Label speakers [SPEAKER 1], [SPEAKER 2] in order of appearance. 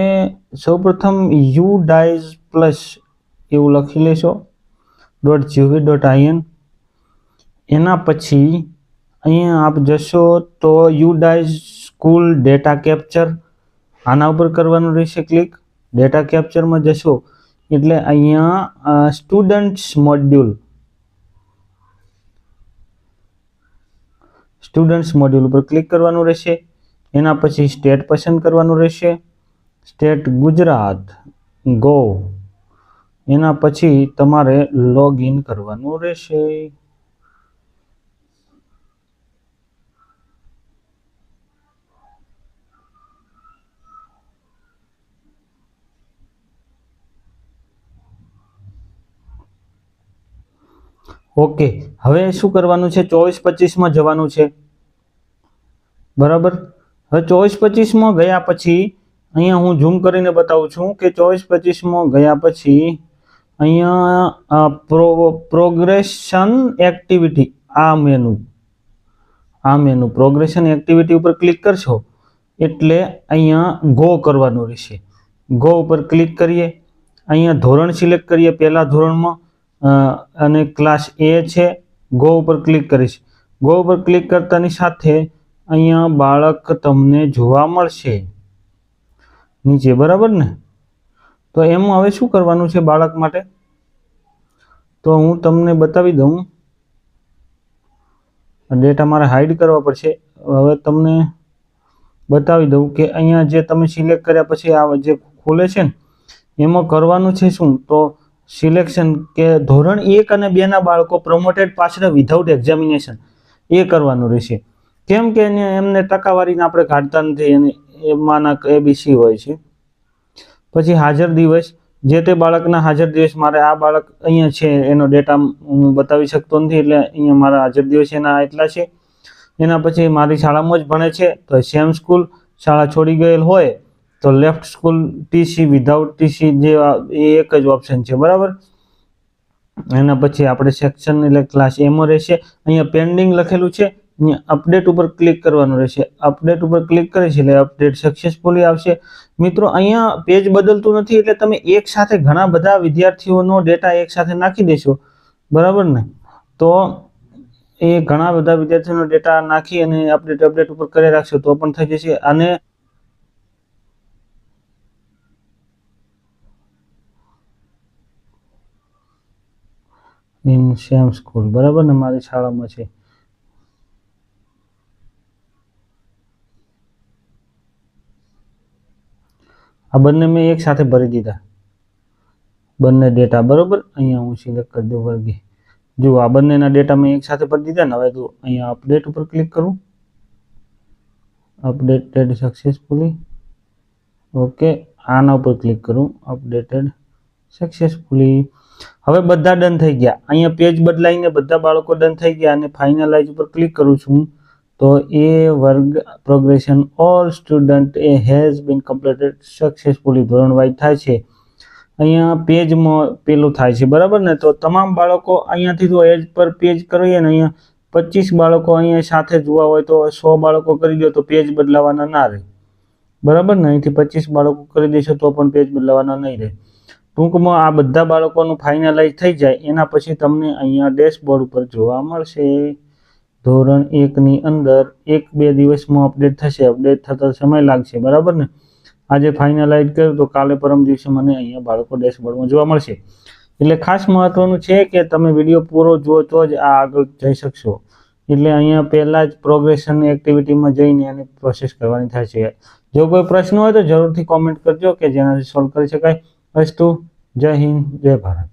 [SPEAKER 1] એ સૌપ્રથમ you dyes plus એવું લખી લેશો. ડોટ જીવી ડોટ આઈએન એના પછી અહીંયા આપ જશો તો U DISE school data capture આના ઉપર કરવાનું રહેશે ક્લિક ડેટા કેપ્ચરમાં જશો. એટલે અહીંયા સ્ટુડન્ટ્સ મોડ્યુલ સ્ટુડન્ટ્સ મોડ્યુલ ઉપર ક્લિક કરવાનું રહેશે. એના પછી સ્ટેટ પસંદ કરવાનું રહેશે. State Gujarat, go. એના પછી તમારે લોગ ઇન કરવાનું રહેશે. ઓકે, હવે શું કરવાનું છે? ચોવીસ પચીસમાં જવાનું છે. બરાબર? હવે ચોવીસ પચીસમાં ગયા પછી અહીંયા હું ઝૂમ કરીને બતાવું છું કે ચોવીસ પચીસમાં ગયા પછી અહીંયા પ્રો પ્રોગ્રેશન એક્ટિવિટી આ મેનુ આ મેનુ પ્રોગ્રેશન એક્ટિવિટી ઉપર ક્લિક કરશો એટલે અહીંયા ગો કરવાનું રહેશે. ગો ઉપર ક્લિક કરીએ. અહીંયા ધોરણ સિલેક્ટ કરીએ પહેલાં ધોરણમાં. અને ક્લાસ એ છે ગો ઉપર ક્લિક કરીશ. ગો ઉપર ક્લિક કરતાની સાથે અહીંયા બાળક તમને જોવા મળશે. નીચે, બરાબર ને? તો એમાં હવે શું કરવાનું છે બાળક માટે? તો હું તમને બતાવી દઉં. ડેટા મારે હાઈડ કરવા પડશે. હવે તમને બતાવી દઉં કે અહીંયા જે તમે સિલેક્ટ કર્યા પછી આ જે ખુલે છે ને, એમાં કરવાનું છે શું? તો સિલેક્શન કે ધોરણ એક અને બે ના બાળકો પ્રમોટેડ પાછળ વિધાઉટ એક્ઝામિનેશન એ કરવાનું રહેશે. કેમ કે એને એમને ટકાવારીને આપણે કાઢતા નથી અને એમાંના એબીસી હોય છે. પછી હાજર દિવસ, જે તે બાળકના હાજર દિવસ, મારે આ બાળક અહીંયા છે, એનો ડેટા હું બતાવી શકતો નથી, એટલે અહીંયા મારા હાજર દિવસ એના એટલા છે. એના પછી મારી શાળામાં જ ભણે છે, તો સેમ સ્કૂલ શાળા છોડી ગયેલ હોય તો left school TC without TC જે એ એક જ ઓપ્શન છે, બરાબર? એના પછી આપણે સેક્શન એટલે ક્લાસ એમાં રહેશે. અહીંયા પેન્ડિંગ લખેલું છે અહીંયા અપડેટ ઉપર ક્લિક કરવાનું રહેશે. અપડેટ ઉપર ક્લિક કરીશ એટલે અપડેટ સક્સેસફુલી આવશે. મિત્રો, અહીંયા પેજ બદલતું નથી એટલે તમે એક સાથે ઘણા બધા વિદ્યાર્થીઓનો ડેટા એક સાથે નાખી દેશો. બરાબર ને? તો એ ઘણા બધા વિદ્યાર્થીઓનો ડેટા નાખી અને અપડેટ અપડેટ ઉપર કરી રાખશો તો પણ થઈ જશે. અને ઇન શ્યામ સ્કૂલ બરાબર ને મારી શાળામાં છે. આ બંને મેં એક સાથે ભરી દીધા. બંને ડેટા, બરાબર? અહીંયા હું સિલેક્ટ કરી દઉં વર્ગી. જુઓ આ બંનેના ડેટા મેં એક સાથે ભરી દીધા ને, હવે તો અહીંયા અપડેટ ઉપર ક્લિક કરું. અપડેટેડ સક્સેસફુલી ઓકે આના ઉપર ક્લિક કરું. અપડેટેડ સક્સેસફુલી હવે બધા ડન થઈ ગયા. અહીંયા પેજ બદલાઈને બધા બાળકો ડન થઈ ગયા અને ફાઇનલાઇઝ ઉપર ક્લિક કરું છું તો એ વર્ગ પ્રોગ્રેશન ઓલ સ્ટુડન્ટ એ હેઝ બીન કમ્પ્લીટેડ સક્સેસફુલી ધોરણ વાઇઝ થાય છે. અહીંયા પેજમાં પેલું થાય છે. બરાબર ને? તો તમામ બાળકો અહીંયાથી તો એજ પર પેજ કરીએ ને અહીંયા પચીસ બાળકો અહીંયા સાથે જોવા હોય તો સો બાળકો કરી દો તો પેજ બદલાવાના ના રહે. બરાબર ને? અહીંથી પચીસ બાળકો કરી દેશો તો પણ પેજ બદલાવાના નહીં રહે. ટૂંકમાં આ બધા બાળકોનું ફાઇનલાઇઝ થઈ જાય, એના પછી તમને અહીંયા ડેશબોર્ડ ઉપર જોવા મળશે. ધોરણ એકની અંદર એક બે દિવસમાં અપડેટ થશે અપડેટ થતા સમય લાગશે, બરાબર ને? આજે ફાઇનલાઇઝ કર્યું તો કાલે પરમ દિવસે મને અહીંયા બાળકો ડેશબોર્ડમાં જોવા મળશે. એટલે ખાસ મહત્વનું છે કે તમે વીડિયો પૂરો જુઓ તો જ આ આગળ જઈ શકશો. એટલે અહીંયા પહેલાં જ પ્રોગ્રેશન એક્ટિવિટીમાં જઈને એની પ્રોસેસ કરવાની થાય છે જો કોઈ પ્રશ્ન હોય તો જરૂરથી કોમેન્ટ કરજો કે જેનાથી સોલ્વ કરી શકાય. અસ્તુ જય હિન્દ જય ભારત.